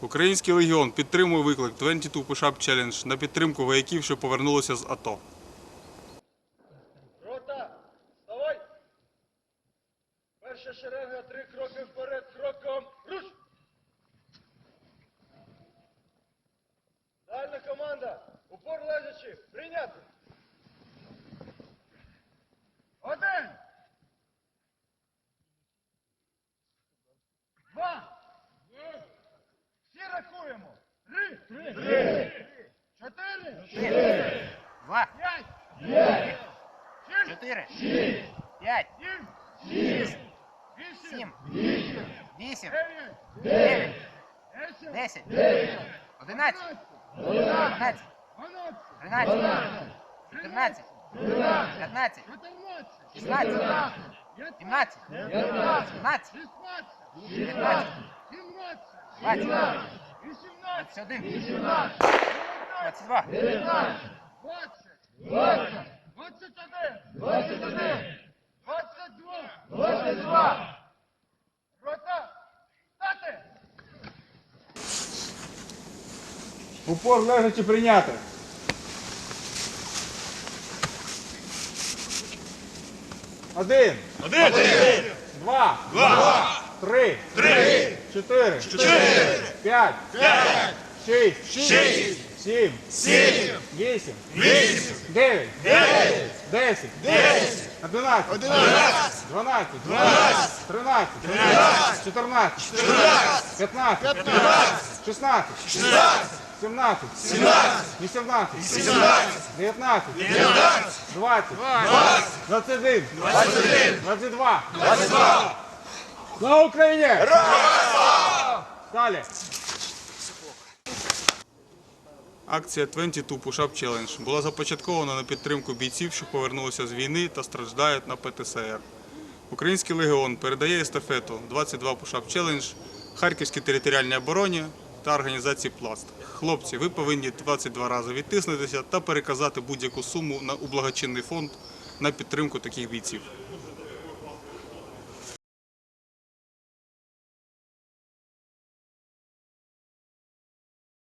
Український легіон підтримує виклик 22 Push-Up Challenge на підтримку вояків, що повернулися з АТО. Рота, вставай! Перша шеренга, три кроки вперед, кроком руш! Дальна команда, упор лежачи, прийняти! Один! Два! Всі рахуємо! Три! Три! Чотири! Два, П'ять! Шість! чотири, п'ять, Сім! шість, Вісім! сім, вісім, Дев'ять! дев'ять, Десять! десять, одинадцять, дванадцять, тринадцять, чотирнадцять, п'ятнадцять, шістнадцять, сімнадцять, сімнадцять, дев'ятнадцять, двадцять, двадцять один, двадцять два, Двадцять один! Двадцять два! Рота! Стати! Упор лежачи прийняти. Один. Один. Два. Два. Три. Три. Чотири. Чотири. П'ять. П'ять. Шість. Шість. Сім. Сім. Вісім. Вісім. Дев'ять. Дев'ять. Десять. Десять. Одинадцять. Одинадцять. Дванадцять. Дванадцять. Тринадцять. Тринадцять. Чотирнадцять. Чотирнадцять. П'ятнадцять. П'ятнадцять. Шістнадцять. Шістнадцять. 17, 17, 18, 18, 19, 19, 20, 21, 21, 22, 22. Слава Україні! Далі. Акція 22 Push-Up була започаткована на підтримку бійців, що повернулися з війни та страждають на ПТСР. Український легіон передає естафету 22 Push-Up Харківській територіальній обороні та організації Пласт. Хлопці, ви повинні 22 рази відтиснутися та переказати будь-яку суму на у благочинний фонд на підтримку таких бійців.